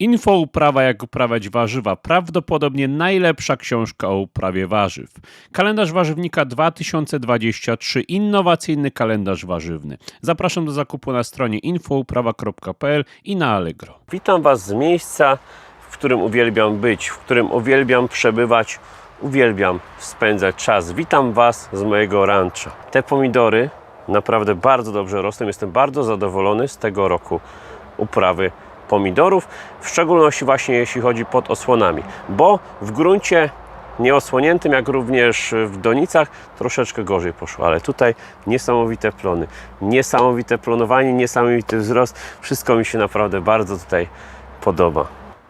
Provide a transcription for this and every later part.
Info uprawa jak uprawiać warzywa. Prawdopodobnie najlepsza książka o uprawie warzyw. Kalendarz warzywnika 2023. Innowacyjny kalendarz warzywny. Zapraszam do zakupu na stronie infouprawa.pl i na Allegro. Witam Was z miejsca, w którym uwielbiam być, w którym uwielbiam przebywać, uwielbiam spędzać czas. Witam Was z mojego rancha. Te pomidory naprawdę bardzo dobrze rosną. Jestem bardzo zadowolony z tego roku uprawy pomidorów, w szczególności właśnie jeśli chodzi pod osłonami, bo w gruncie nieosłoniętym, jak również w donicach troszeczkę gorzej poszło, ale tutaj niesamowite plony, niesamowite plonowanie, niesamowity wzrost, wszystko mi się naprawdę bardzo tutaj podoba.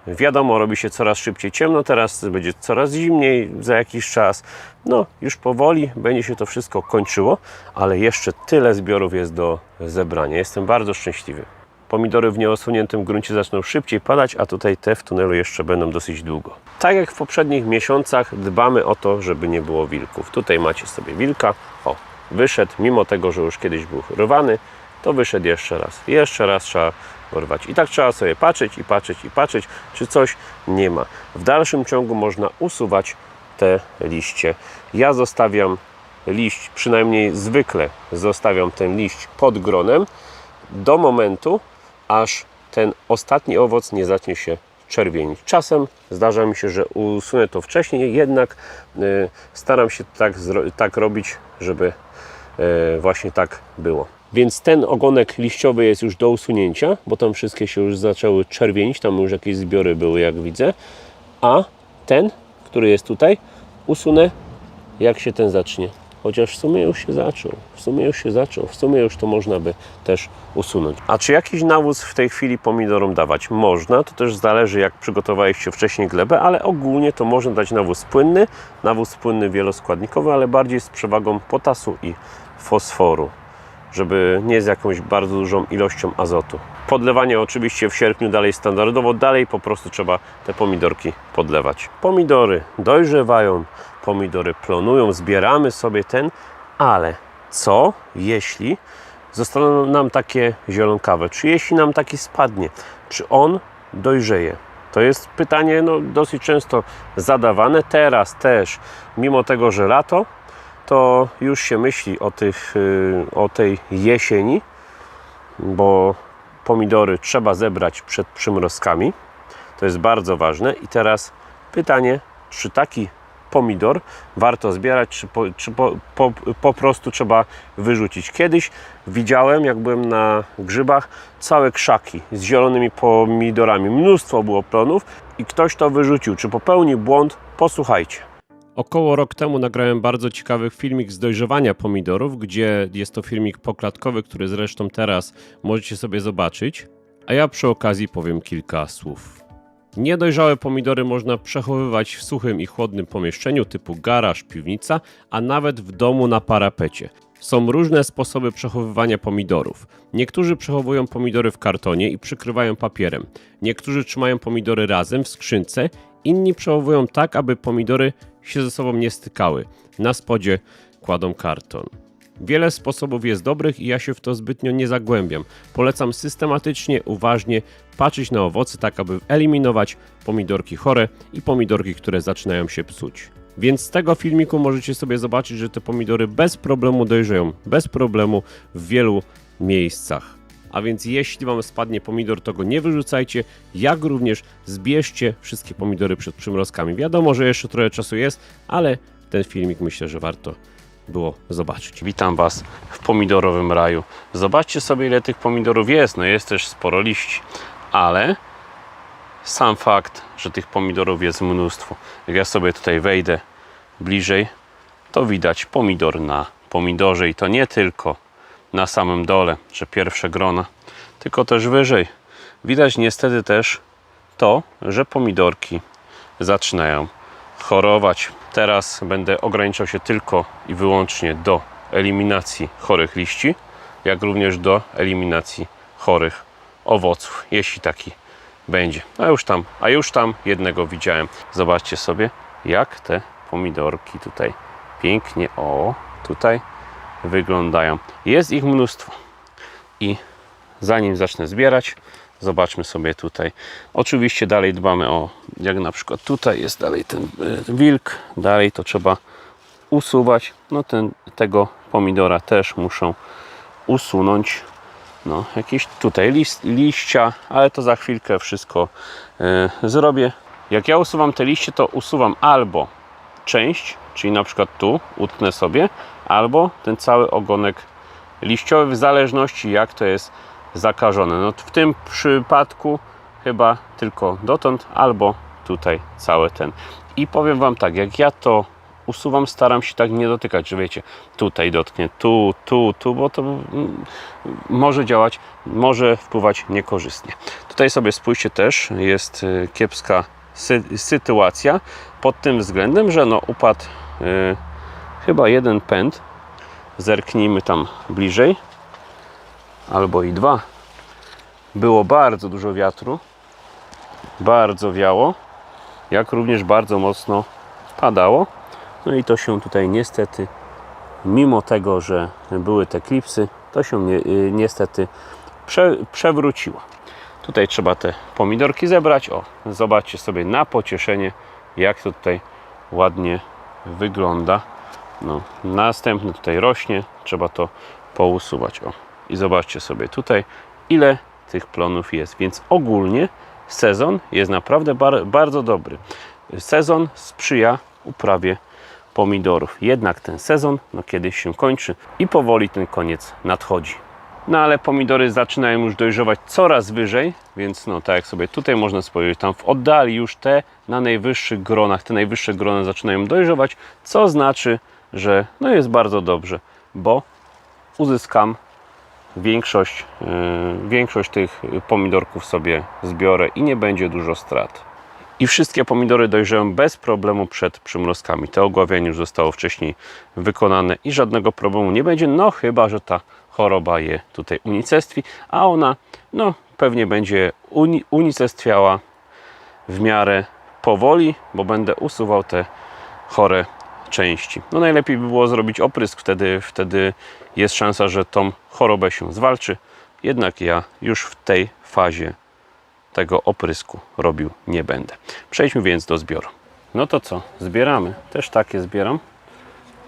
Wiadomo, robi się coraz szybciej ciemno, teraz będzie coraz zimniej za jakiś czas. No, już powoli będzie się to wszystko kończyło, ale jeszcze tyle zbiorów jest do zebrania. Jestem bardzo szczęśliwy. Pomidory w nieosuniętym gruncie zaczną szybciej padać, a tutaj te w tunelu jeszcze będą dosyć długo. Tak jak w poprzednich miesiącach dbamy o to, żeby nie było wilków. Tutaj macie sobie wilka. O, wyszedł, mimo tego, że już kiedyś był rwany, to wyszedł jeszcze raz. Jeszcze raz trzeba go rwać. I tak trzeba sobie patrzeć i patrzeć i patrzeć, czy coś nie ma. W dalszym ciągu można usuwać te liście. Ja zostawiam liść, przynajmniej zwykle zostawiam ten liść pod gronem do momentu, aż ten ostatni owoc nie zacznie się czerwienić. Czasem zdarza mi się, że usunę to wcześniej, jednak y, staram się tak, tak robić, żeby y, właśnie tak było. Więc ten ogonek liściowy jest już do usunięcia, bo tam wszystkie się już zaczęły czerwienić, tam już jakieś zbiory były, jak widzę. A ten, który jest tutaj, usunę jak się ten zacznie. Chociaż w sumie już się zaczął. W sumie już się zaczął. W sumie już to można by też usunąć. A czy jakiś nawóz w tej chwili pomidorom dawać? Można. To też zależy jak przygotowaliście wcześniej glebę, ale ogólnie to można dać nawóz płynny. Nawóz płynny wieloskładnikowy, ale bardziej z przewagą potasu i fosforu żeby nie z jakąś bardzo dużą ilością azotu. Podlewanie oczywiście w sierpniu dalej standardowo, dalej po prostu trzeba te pomidorki podlewać. Pomidory dojrzewają, pomidory plonują, zbieramy sobie ten, ale co jeśli zostaną nam takie zielonkawę? Czy jeśli nam taki spadnie? Czy on dojrzeje? To jest pytanie no, dosyć często zadawane. Teraz też, mimo tego, że lato, to już się myśli o, tych, y, o tej jesieni, bo pomidory trzeba zebrać przed przymrozkami. To jest bardzo ważne. I teraz pytanie, czy taki pomidor warto zbierać, czy po, czy po, po, po prostu trzeba wyrzucić. Kiedyś widziałem, jak byłem na grzybach, całe krzaki z zielonymi pomidorami. Mnóstwo było plonów i ktoś to wyrzucił. Czy popełnił błąd? Posłuchajcie. Około rok temu nagrałem bardzo ciekawy filmik z dojrzewania pomidorów, gdzie jest to filmik poklatkowy, który zresztą teraz możecie sobie zobaczyć. A ja przy okazji powiem kilka słów. Niedojrzałe pomidory można przechowywać w suchym i chłodnym pomieszczeniu typu garaż, piwnica, a nawet w domu na parapecie. Są różne sposoby przechowywania pomidorów. Niektórzy przechowują pomidory w kartonie i przykrywają papierem. Niektórzy trzymają pomidory razem w skrzynce, inni przechowują tak, aby pomidory się ze sobą nie stykały. Na spodzie kładą karton. Wiele sposobów jest dobrych i ja się w to zbytnio nie zagłębiam. Polecam systematycznie, uważnie patrzeć na owoce, tak aby eliminować pomidorki chore i pomidorki, które zaczynają się psuć. Więc z tego filmiku możecie sobie zobaczyć, że te pomidory bez problemu dojrzeją, bez problemu w wielu miejscach. A więc jeśli Wam spadnie pomidor, to go nie wyrzucajcie, jak również zbierzcie wszystkie pomidory przed przymrozkami. Wiadomo, że jeszcze trochę czasu jest, ale ten filmik myślę, że warto było zobaczyć. Witam Was w pomidorowym raju. Zobaczcie sobie, ile tych pomidorów jest. No jest też sporo liści, ale sam fakt, że tych pomidorów jest mnóstwo. Jak ja sobie tutaj wejdę bliżej, to widać pomidor na pomidorze i to nie tylko na samym dole, że pierwsze grona, tylko też wyżej. Widać niestety też to, że pomidorki zaczynają chorować. Teraz będę ograniczał się tylko i wyłącznie do eliminacji chorych liści, jak również do eliminacji chorych owoców, jeśli taki będzie. A już tam, a już tam jednego widziałem. Zobaczcie sobie, jak te pomidorki tutaj pięknie, o, tutaj wyglądają. Jest ich mnóstwo. I zanim zacznę zbierać, Zobaczmy sobie tutaj. Oczywiście dalej dbamy o, jak na przykład tutaj jest dalej ten e, wilk, dalej to trzeba usuwać. No ten, tego pomidora też muszą usunąć. No, jakieś tutaj list, liścia, ale to za chwilkę wszystko e, zrobię. Jak ja usuwam te liście, to usuwam albo część, czyli na przykład tu utnę sobie, albo ten cały ogonek liściowy, w zależności jak to jest zakażone. No, w tym przypadku chyba tylko dotąd, albo tutaj cały ten. I powiem Wam tak, jak ja to usuwam, staram się tak nie dotykać, że wiecie, tutaj dotknie, tu, tu, tu, bo to mm, może działać, może wpływać niekorzystnie. Tutaj sobie spójrzcie też, jest y, kiepska sy sytuacja pod tym względem, że no upadł y, chyba jeden pęd. Zerknijmy tam bliżej, albo i dwa. Było bardzo dużo wiatru, bardzo wiało, jak również bardzo mocno padało. No i to się tutaj niestety, mimo tego, że były te klipsy, to się y, niestety prze, przewróciło. Tutaj trzeba te pomidorki zebrać. O, zobaczcie sobie na pocieszenie, jak to tutaj ładnie wygląda. No, następny tutaj rośnie, trzeba to pousuwać. O, i zobaczcie sobie tutaj, ile tych plonów jest. Więc ogólnie sezon jest naprawdę bar, bardzo dobry. Sezon sprzyja uprawie pomidorów. Jednak ten sezon no, kiedyś się kończy i powoli ten koniec nadchodzi. No ale pomidory zaczynają już dojrzewać coraz wyżej, więc no tak jak sobie tutaj można spojrzeć, tam w oddali już te na najwyższych gronach, te najwyższe grona zaczynają dojrzewać, co znaczy, że no jest bardzo dobrze, bo uzyskam większość, yy, większość tych pomidorków sobie zbiorę i nie będzie dużo strat. I wszystkie pomidory dojrzeją bez problemu przed przymrozkami. To ogławianie już zostało wcześniej wykonane i żadnego problemu nie będzie, no chyba, że ta choroba je tutaj unicestwi, a ona no pewnie będzie uni unicestwiała w miarę powoli, bo będę usuwał te chore części. No najlepiej by było zrobić oprysk, wtedy, wtedy jest szansa, że tą chorobę się zwalczy. Jednak ja już w tej fazie tego oprysku robił nie będę. Przejdźmy więc do zbioru. No to co? Zbieramy. Też takie zbieram.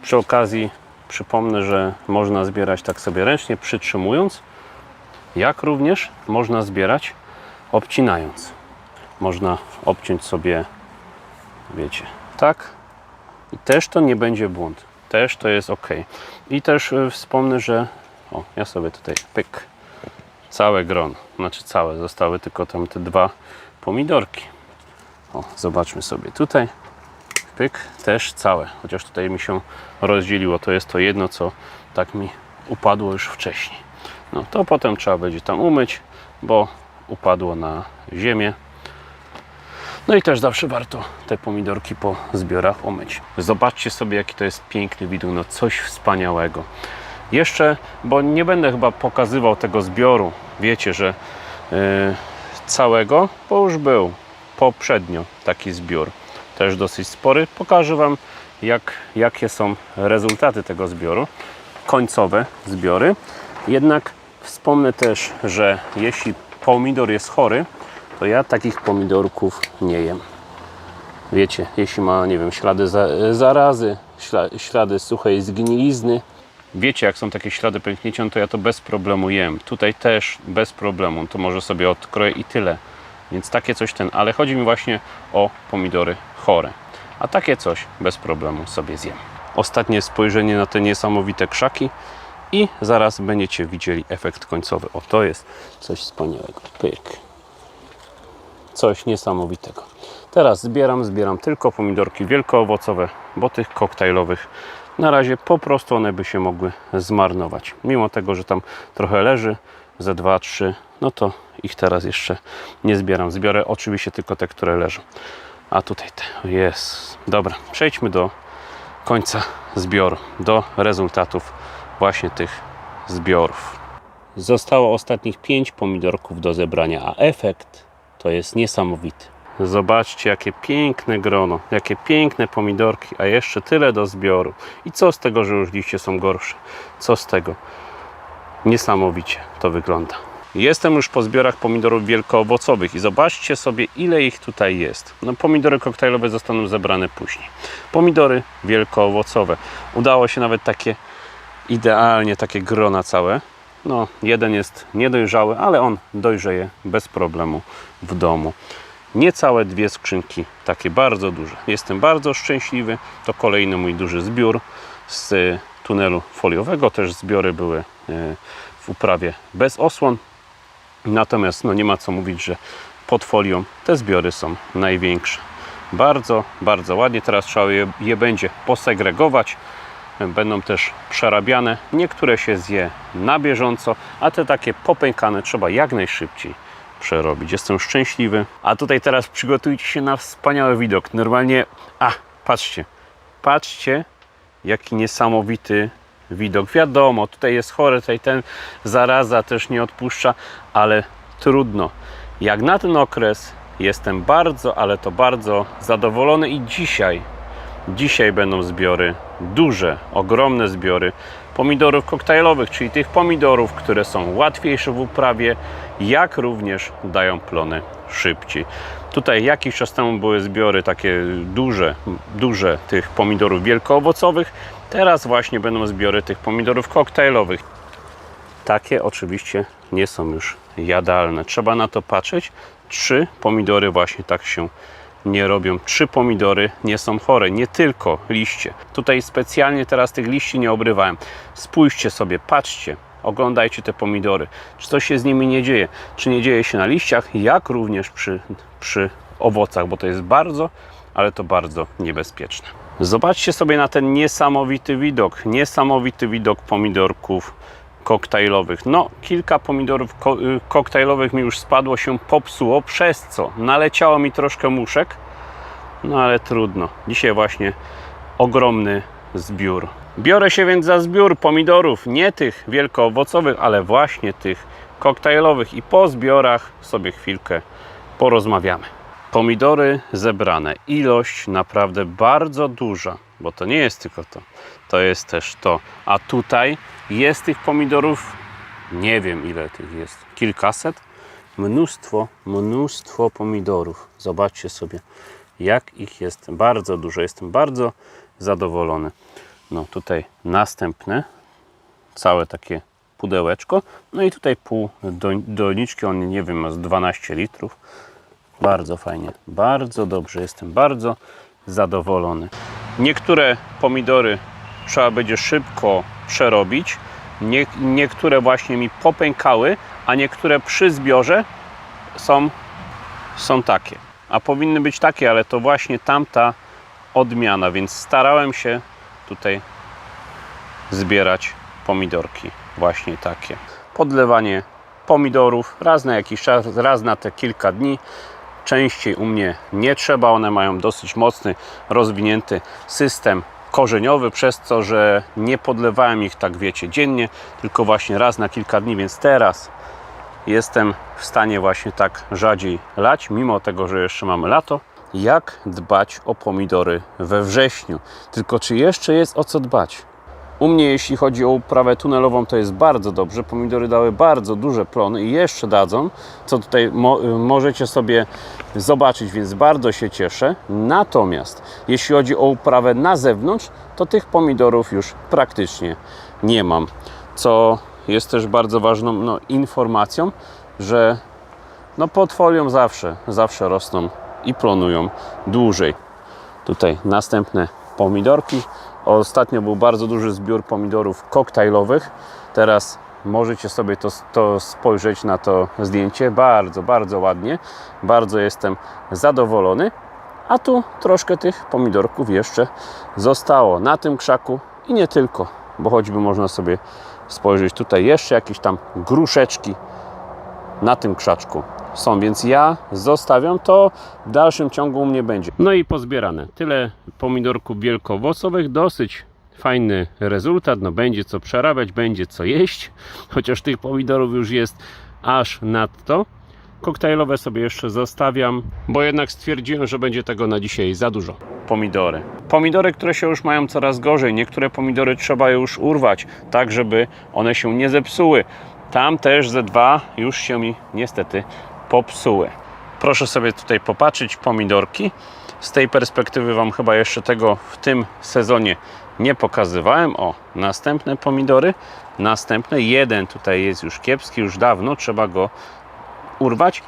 Przy okazji przypomnę, że można zbierać tak sobie ręcznie, przytrzymując, jak również można zbierać obcinając. Można obciąć sobie, wiecie, tak i też to nie będzie błąd. Też to jest ok. I też y, wspomnę, że o, ja sobie tutaj pyk, całe grono, znaczy całe, zostały tylko tam te dwa pomidorki. O, zobaczmy sobie tutaj. Pyk, też całe, chociaż tutaj mi się rozdzieliło. To jest to jedno, co tak mi upadło już wcześniej. No to potem trzeba będzie tam umyć, bo upadło na ziemię. No i też zawsze warto te pomidorki po zbiorach umyć. Zobaczcie sobie, jaki to jest piękny widok, no coś wspaniałego. Jeszcze, bo nie będę chyba pokazywał tego zbioru, wiecie, że yy, całego, bo już był poprzednio taki zbiór, też dosyć spory. Pokażę Wam, jak, jakie są rezultaty tego zbioru, końcowe zbiory. Jednak wspomnę też, że jeśli pomidor jest chory, to ja takich pomidorków nie jem. Wiecie, jeśli ma, nie wiem, ślady za, zarazy, śla, ślady suchej zgnilizny, wiecie, jak są takie ślady pęknięcia, no to ja to bez problemu jem. Tutaj też bez problemu, to może sobie odkroję i tyle. Więc takie coś ten, ale chodzi mi właśnie o pomidory chore. A takie coś bez problemu sobie zjem. Ostatnie spojrzenie na te niesamowite krzaki i zaraz będziecie widzieli efekt końcowy. O, to jest coś wspaniałego. Pyk coś niesamowitego. Teraz zbieram, zbieram tylko pomidorki wielkoowocowe, bo tych koktajlowych na razie po prostu one by się mogły zmarnować. Mimo tego, że tam trochę leży, ze 2-3, no to ich teraz jeszcze nie zbieram. Zbiorę oczywiście tylko te, które leżą. A tutaj te, jest. Dobra, przejdźmy do końca zbioru, do rezultatów właśnie tych zbiorów. Zostało ostatnich 5 pomidorków do zebrania, a efekt to jest niesamowity. Zobaczcie, jakie piękne grono, jakie piękne pomidorki, a jeszcze tyle do zbioru. I co z tego, że już liście są gorsze? Co z tego? Niesamowicie to wygląda. Jestem już po zbiorach pomidorów wielkoowocowych i zobaczcie sobie, ile ich tutaj jest. No, pomidory koktajlowe zostaną zebrane później. Pomidory wielkoowocowe. Udało się nawet takie idealnie, takie grona całe. No, jeden jest niedojrzały, ale on dojrzeje bez problemu w domu. Niecałe dwie skrzynki, takie bardzo duże. Jestem bardzo szczęśliwy. To kolejny mój duży zbiór z tunelu foliowego. Też zbiory były e, w uprawie bez osłon. Natomiast no nie ma co mówić, że pod folią te zbiory są największe. Bardzo, bardzo ładnie. Teraz trzeba je, je będzie posegregować. Będą też przerabiane. Niektóre się zje na bieżąco, a te takie popękane trzeba jak najszybciej przerobić. Jestem szczęśliwy. A tutaj teraz przygotujcie się na wspaniały widok. Normalnie, a patrzcie, patrzcie, jaki niesamowity widok. Wiadomo, tutaj jest chory, tutaj ten zaraza też nie odpuszcza, ale trudno. Jak na ten okres jestem bardzo, ale to bardzo zadowolony i dzisiaj, dzisiaj będą zbiory, duże, ogromne zbiory pomidorów koktajlowych, czyli tych pomidorów, które są łatwiejsze w uprawie, jak również dają plony szybciej. Tutaj jakiś czas temu były zbiory takie duże, duże tych pomidorów wielkoowocowych. Teraz właśnie będą zbiory tych pomidorów koktajlowych. Takie oczywiście nie są już jadalne. Trzeba na to patrzeć. Trzy pomidory właśnie tak się nie robią. Trzy pomidory nie są chore, nie tylko liście. Tutaj specjalnie teraz tych liści nie obrywałem. Spójrzcie sobie, patrzcie, oglądajcie te pomidory. Czy coś się z nimi nie dzieje? Czy nie dzieje się na liściach, jak również przy, przy owocach, bo to jest bardzo, ale to bardzo niebezpieczne. Zobaczcie sobie na ten niesamowity widok. Niesamowity widok pomidorków koktajlowych. No, kilka pomidorów ko- y, koktajlowych mi już spadło, się popsuło, przez co naleciało mi troszkę muszek. No ale trudno. Dzisiaj właśnie ogromny zbiór. Biorę się więc za zbiór pomidorów, nie tych wielkoowocowych, ale właśnie tych koktajlowych i po zbiorach sobie chwilkę porozmawiamy. Pomidory zebrane. Ilość naprawdę bardzo duża, bo to nie jest tylko to. To jest też to. A tutaj jest tych pomidorów, nie wiem ile tych jest, kilkaset. Mnóstwo, mnóstwo pomidorów. Zobaczcie sobie, jak ich jest bardzo dużo. Jestem bardzo zadowolony. No tutaj następne, całe takie pudełeczko. No i tutaj pół do, doniczki, on nie wiem, ma z 12 litrów. Bardzo fajnie, bardzo dobrze, jestem bardzo zadowolony. Niektóre pomidory trzeba będzie szybko przerobić, nie, niektóre właśnie mi popękały, a niektóre przy zbiorze są, są takie. A powinny być takie, ale to właśnie tamta odmiana, więc starałem się tutaj zbierać pomidorki właśnie takie. Podlewanie pomidorów raz na jakiś czas, raz na te kilka dni. Częściej u mnie nie trzeba, one mają dosyć mocny, rozwinięty system korzeniowy, przez to, że nie podlewałem ich tak wiecie dziennie, tylko właśnie raz na kilka dni, więc teraz jestem w stanie właśnie tak rzadziej lać, mimo tego, że jeszcze mamy lato. Jak dbać o pomidory we wrześniu? Tylko czy jeszcze jest o co dbać? U mnie, jeśli chodzi o uprawę tunelową, to jest bardzo dobrze. Pomidory dały bardzo duże plony i jeszcze dadzą, co tutaj mo możecie sobie zobaczyć, więc bardzo się cieszę. Natomiast jeśli chodzi o uprawę na zewnątrz, to tych pomidorów już praktycznie nie mam. Co jest też bardzo ważną no, informacją, że no, pod folią zawsze, zawsze rosną i plonują dłużej. Tutaj następne pomidorki. Ostatnio był bardzo duży zbiór pomidorów koktajlowych. Teraz możecie sobie to, to spojrzeć na to zdjęcie. Bardzo, bardzo ładnie. Bardzo jestem zadowolony. A tu troszkę tych pomidorków jeszcze zostało na tym krzaku i nie tylko, bo choćby można sobie spojrzeć tutaj jeszcze jakieś tam gruszeczki na tym krzaczku są, więc ja zostawiam to, w dalszym ciągu u mnie będzie. No i pozbierane. Tyle pomidorków wielkoowocowych, dosyć fajny rezultat, no będzie co przerabiać, będzie co jeść, chociaż tych pomidorów już jest aż nadto. Koktajlowe sobie jeszcze zostawiam, bo jednak stwierdziłem, że będzie tego na dzisiaj za dużo. Pomidory. Pomidory, które się już mają coraz gorzej. Niektóre pomidory trzeba już urwać, tak żeby one się nie zepsuły Tam też ze dwa już się mi niestety popsuły. Proszę sobie tutaj popatrzeć, pomidorki. Z tej perspektywy Wam chyba jeszcze tego w tym sezonie nie pokazywałem. O, następne pomidory. Następne. Jeden tutaj jest już kiepski, już dawno. Trzeba go urwać.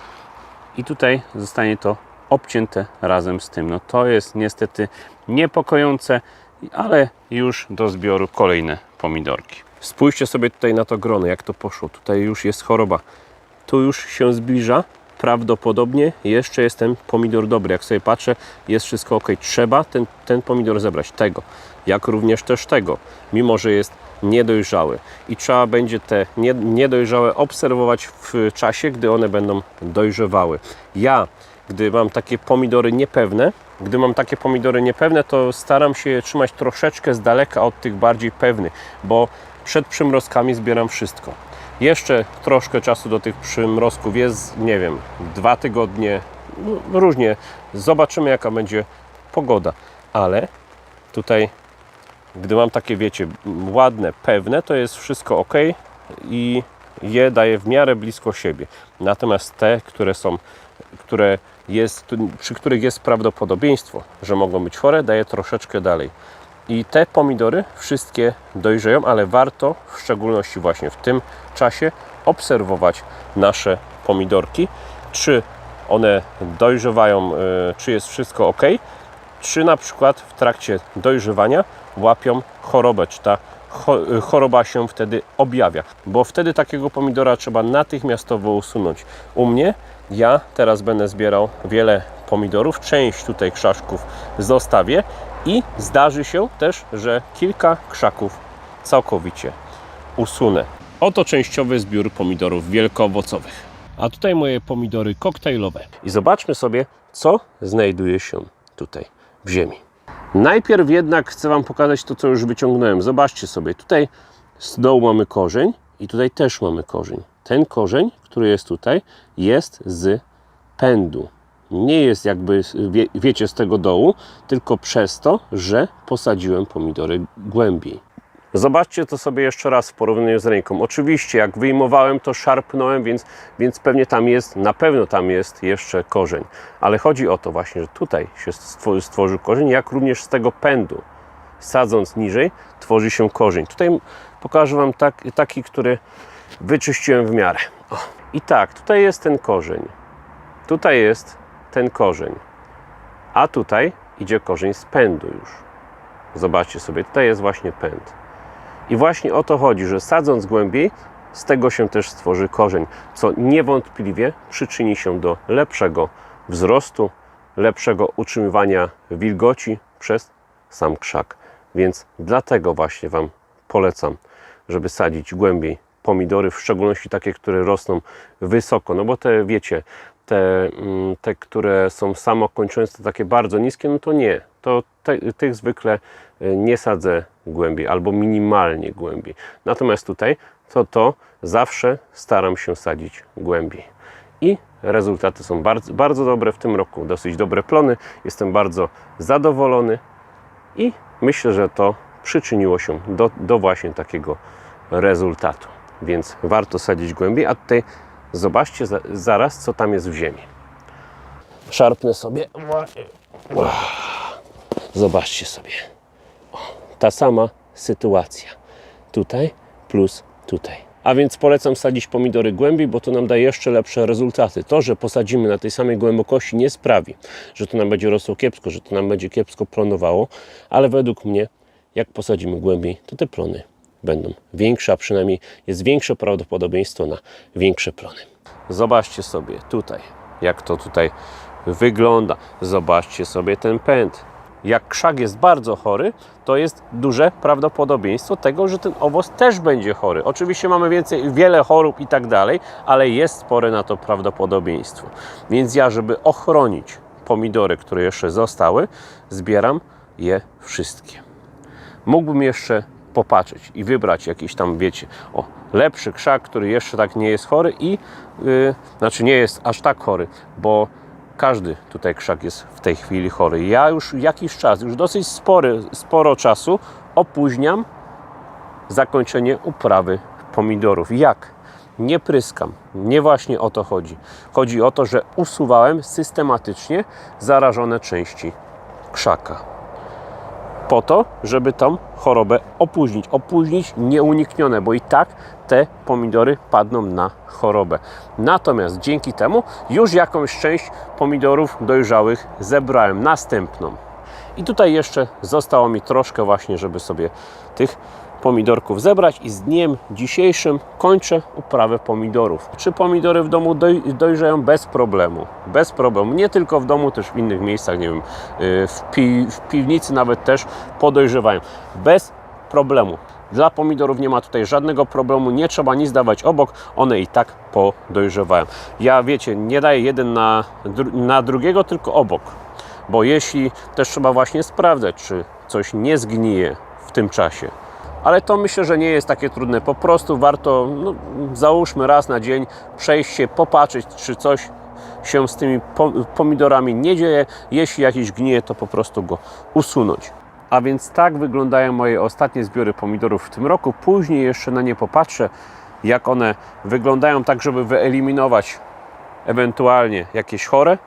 I tutaj zostanie to obcięte razem z tym. No to jest niestety niepokojące, ale już do zbioru kolejne pomidorki. Spójrzcie sobie tutaj na to grono, jak to poszło. Tutaj już jest choroba. Tu już się zbliża. Prawdopodobnie jeszcze jest ten pomidor dobry. Jak sobie patrzę, jest wszystko ok. Trzeba ten, ten pomidor zebrać. Tego. Jak również też tego. Mimo, że jest niedojrzały. I trzeba będzie te nie- niedojrzałe obserwować w czasie, gdy one będą dojrzewały. Ja, gdy mam takie pomidory niepewne, gdy mam takie pomidory niepewne, to staram się je trzymać troszeczkę z daleka od tych bardziej pewnych, bo przed przymrozkami zbieram wszystko. Jeszcze troszkę czasu do tych przymrozków jest, nie wiem, dwa tygodnie, no, różnie. Zobaczymy, jaka będzie pogoda. Ale tutaj, gdy mam takie, wiecie, ładne, pewne, to jest wszystko ok i je daję w miarę blisko siebie. Natomiast te, które są, które jest, przy których jest prawdopodobieństwo, że mogą być chore, daję troszeczkę dalej. I te pomidory wszystkie dojrzeją, ale warto w szczególności właśnie w tym czasie obserwować nasze pomidorki, czy one dojrzewają, y, czy jest wszystko ok, czy na przykład w trakcie dojrzewania łapią chorobę, czy ta y, choroba się wtedy objawia, bo wtedy takiego pomidora trzeba natychmiastowo usunąć. U mnie ja teraz będę zbierał wiele pomidorów, część tutaj krzaczków zostawię i zdarzy się też, że kilka krzaków całkowicie usunę. Oto częściowy zbiór pomidorów wielkoowocowych. A tutaj moje pomidory koktajlowe. I zobaczmy sobie, co znajduje się tutaj w ziemi. Najpierw jednak chcę Wam pokazać to, co już wyciągnąłem. Zobaczcie sobie, tutaj z dołu mamy korzeń i tutaj też mamy korzeń. Ten korzeń, który jest tutaj, jest z pędu. Nie jest jakby, wie, wiecie, z tego dołu, tylko przez to, że posadziłem pomidory głębiej. Zobaczcie to sobie jeszcze raz w porównaniu z ręką. Oczywiście, jak wyjmowałem, to szarpnąłem, więc, więc pewnie tam jest, na pewno tam jest jeszcze korzeń. Ale chodzi o to właśnie, że tutaj się stwo- stworzył korzeń, jak również z tego pędu. Sadząc niżej, tworzy się korzeń. Tutaj pokażę Wam tak, taki, który wyczyściłem w miarę. O. I tak, tutaj jest ten korzeń. Tutaj jest ten korzeń. A tutaj idzie korzeń z pędu już. Zobaczcie sobie, tutaj jest właśnie pęd. I właśnie o to chodzi, że sadząc głębiej, z tego się też stworzy korzeń, co niewątpliwie przyczyni się do lepszego wzrostu, lepszego utrzymywania wilgoci przez sam krzak. Więc dlatego właśnie Wam polecam, żeby sadzić głębiej pomidory, w szczególności takie, które rosną wysoko. No bo te, wiecie, te, mm, te które są samokończące, takie bardzo niskie, no to nie. To te, tych zwykle y, nie sadzę głębiej albo minimalnie głębiej. Natomiast tutaj to to zawsze staram się sadzić głębiej. I rezultaty są bardzo, bardzo dobre w tym roku. Dosyć dobre plony. Jestem bardzo zadowolony i myślę, że to przyczyniło się do, do właśnie takiego rezultatu. Więc warto sadzić głębiej, a tutaj zobaczcie za, zaraz, co tam jest w ziemi. Szarpnę sobie. Zobaczcie sobie. Ta sama sytuacja. Tutaj plus tutaj. A więc polecam sadzić pomidory głębiej, bo to nam daje jeszcze lepsze rezultaty. To, że posadzimy na tej samej głębokości nie sprawi, że to nam będzie rosło kiepsko, że to nam będzie kiepsko plonowało, ale według mnie, jak posadzimy głębiej, to te plony będą większe, a przynajmniej jest większe prawdopodobieństwo na większe plony. Zobaczcie sobie tutaj, jak to tutaj wygląda. Zobaczcie sobie ten pęd. Jak krzak jest bardzo chory, to jest duże prawdopodobieństwo tego, że ten owoc też będzie chory. Oczywiście mamy więcej, wiele chorób i tak dalej, ale jest spore na to prawdopodobieństwo. Więc ja, żeby ochronić pomidory, które jeszcze zostały, zbieram je wszystkie mógłbym jeszcze popatrzeć i wybrać jakiś tam, wiecie, o, lepszy krzak, który jeszcze tak nie jest chory i, yy, znaczy nie jest aż tak chory, bo każdy tutaj krzak jest w tej chwili chory. Ja już jakiś czas, już dosyć spory, sporo czasu opóźniam zakończenie uprawy pomidorów. Jak? nie pryskam. Nie właśnie o to chodzi. Chodzi o to, że usuwałem systematycznie zarażone części krzaka. Po to, żeby tą chorobę opóźnić. Opóźnić nieuniknione, bo i tak te pomidory padną na chorobę. Natomiast dzięki temu już jakąś część pomidorów dojrzałych zebrałem. Następną. I tutaj jeszcze zostało mi troszkę właśnie, żeby sobie tych pomidorków zebrać i z dniem dzisiejszym kończę uprawę pomidorów. Czy pomidory w domu doj dojrzeją bez problemu? Bez problemu. Nie tylko w domu, też w innych miejscach, nie wiem, yy, w, pi w piwnicy nawet też podojrzewają. Bez problemu. Dla pomidorów nie ma tutaj żadnego problemu, nie trzeba nic dawać obok, one i tak podojrzewają. Ja wiecie, nie daję jeden na, dru na drugiego, tylko obok bo jeśli też trzeba właśnie sprawdzać, czy coś nie zgnije w tym czasie. Ale to myślę, że nie jest takie trudne. Po prostu warto, no, załóżmy raz na dzień, przejść się, popatrzeć, czy coś się z tymi po- pomidorami nie dzieje. Jeśli jakiś gnije, to po prostu go usunąć. A więc tak wyglądają moje ostatnie zbiory pomidorów w tym roku. Później jeszcze na nie popatrzę, jak one wyglądają, tak żeby wyeliminować ewentualnie jakieś chore.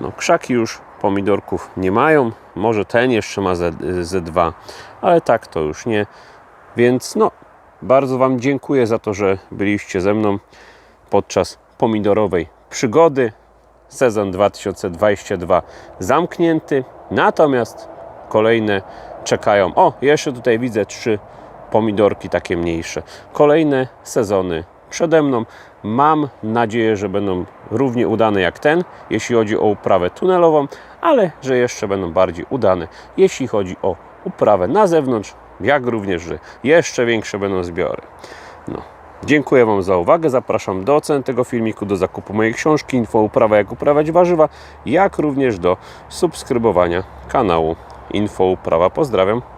No, krzaki już pomidorków nie mają. Może ten jeszcze ma ze dwa, ale tak to już nie. Więc no, bardzo Wam dziękuję za to, że byliście ze mną podczas pomidorowej przygody. Sezon 2022 zamknięty, natomiast kolejne czekają. O, jeszcze tutaj widzę trzy pomidorki takie mniejsze. Kolejne sezony przede mną. Mam nadzieję, że będą równie udane jak ten, jeśli chodzi o uprawę tunelową, ale że jeszcze będą bardziej udane, jeśli chodzi o uprawę na zewnątrz, jak również, że jeszcze większe będą zbiory. No. Dziękuję Wam za uwagę. Zapraszam do oceny tego filmiku, do zakupu mojej książki Info Uprawa jak uprawiać warzywa, jak również do subskrybowania kanału Info Uprawa. Pozdrawiam.